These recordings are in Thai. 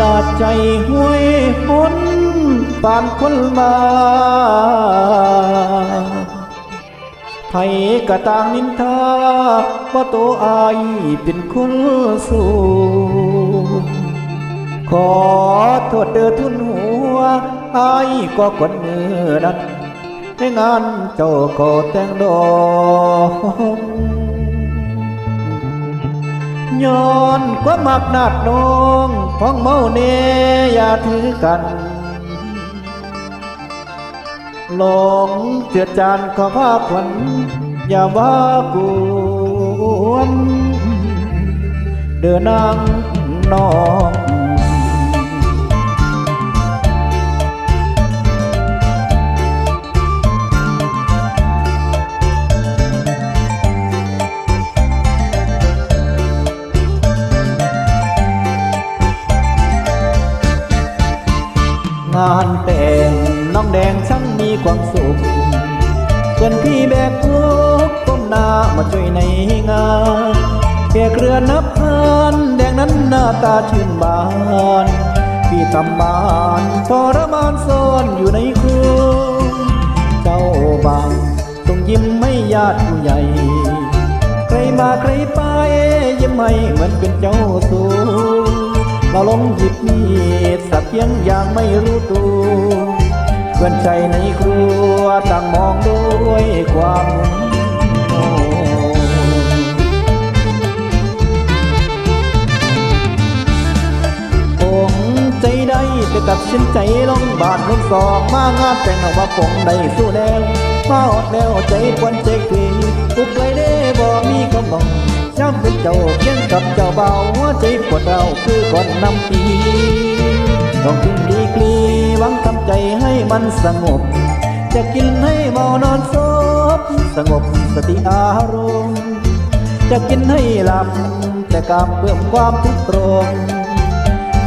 ลาดใจห้วยพ้นปานคนมาไผกะต่างนินทาว่าโตอายเป็นคนสูงขอโทษเดือทุนหัวอายก็กดมือนัดในงานเจ้าก็แต่งดอก ย้อนความักนัดน้องพ้องเมาเนอย่าถือกันหลงเจือจานขอภาขวัญอย่าว่ากวนเดินนางนองานแต่งน้องแดงช่างมีความสุขส่วนพี่แบกทุกก้มหน้ามาช่วยในงานแขกเรือนับพันแดงนั้นหน้าตาชื่นบาน พี่ทำบานทรมานซ่อนอยู่ในครัวเจ้าบาวต้องยิ้มไม่ญาติผู้ใหญ่ ใครมาใครไปยิ้มให้เหมือนเป็นเจ้าสูเราลงหยิบมี เพียงอย่างไม่รู้ตัวเพื่อนใจในครัวต่างมองด้วยความโง่องใจได้จะตัดสินใจลงบาทลงสอกมางานแต่งเอาว่าปงได้สู้แนวมาอดแล้วใจควนใจกรีอุกไกลเด้บ่มีคำบอกย้ำเป็นเจ้าเคียงกับเจ้าเบาหัวใจปวดเราคือก่อนนำปี ต้องกินดีกรีหวังทำใจให้มันสงบ จะกินให้เมานอนซบสงบสติอารมณ์ จะกินให้หลับ แต่กลับเพื่อความทุกข์ตรง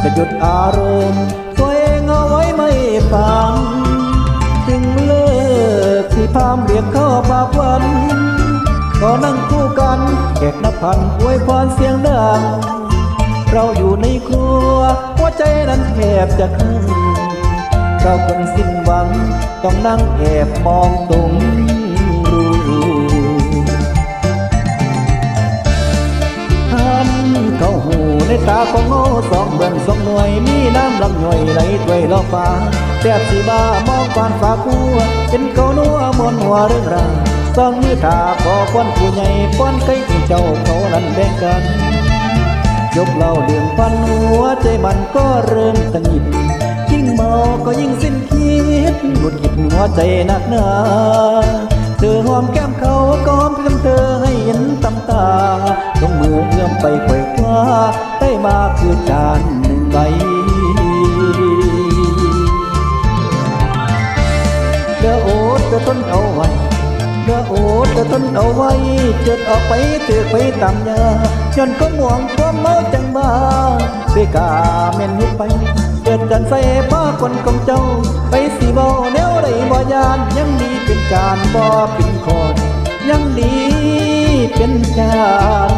จะหยุดอารมณ์ตัวเองเอาไว้ไม่ฟังถึงเลิกที่พามเรียกเข้าปากวันก็นั่งคู่กันแขกนับพันอวยพรเสียงดังเราอยู่ในครัวหัว บจะครึ่งเราคนสิ้นหวังต้องนั่งแอบมองตรงรูท่านเขาหูในตาของโง่สองเบิ่งสองหน่วย มีน้ำลำหน่วยไหลด้วยลอฟ้าแทบสีบ้ามองควานฝาคัวเป็นเขานัวมนหัวเรื่องราวสองมือถาขอควันผู้ใหญ่ป้อนไก่ที่เจ้าเขานั้นแบ่งกัน ยกเหล่าเดืองพันหัวใจมันก็เริ่มตังหิดยิ่งเมาก็ยิ่งสิ้นคิดหงุดหงิดหัวใจหนักหนาเธอหอมแก้มเขาก็หอมเพื่อนเธอให้เห็นตำตาลงมือเอื้อมไปไขว่คว้าได้มาคือจานหนึ่งใบเดือโอดเดือทนเอาไว้ เดือโอดจะทนเอาไว้เจิดออกไปเตือไปตามยาย้อนก็ห่วงความเมาจังบ้าเสกาเม่นหุบไป เจิดจันใส่ผ้าคนของเจ้า ไปสีเบาแนวไรบ่ยาน ยังดีเป็นจานบ่เป็นคนยังดีเป็นจาน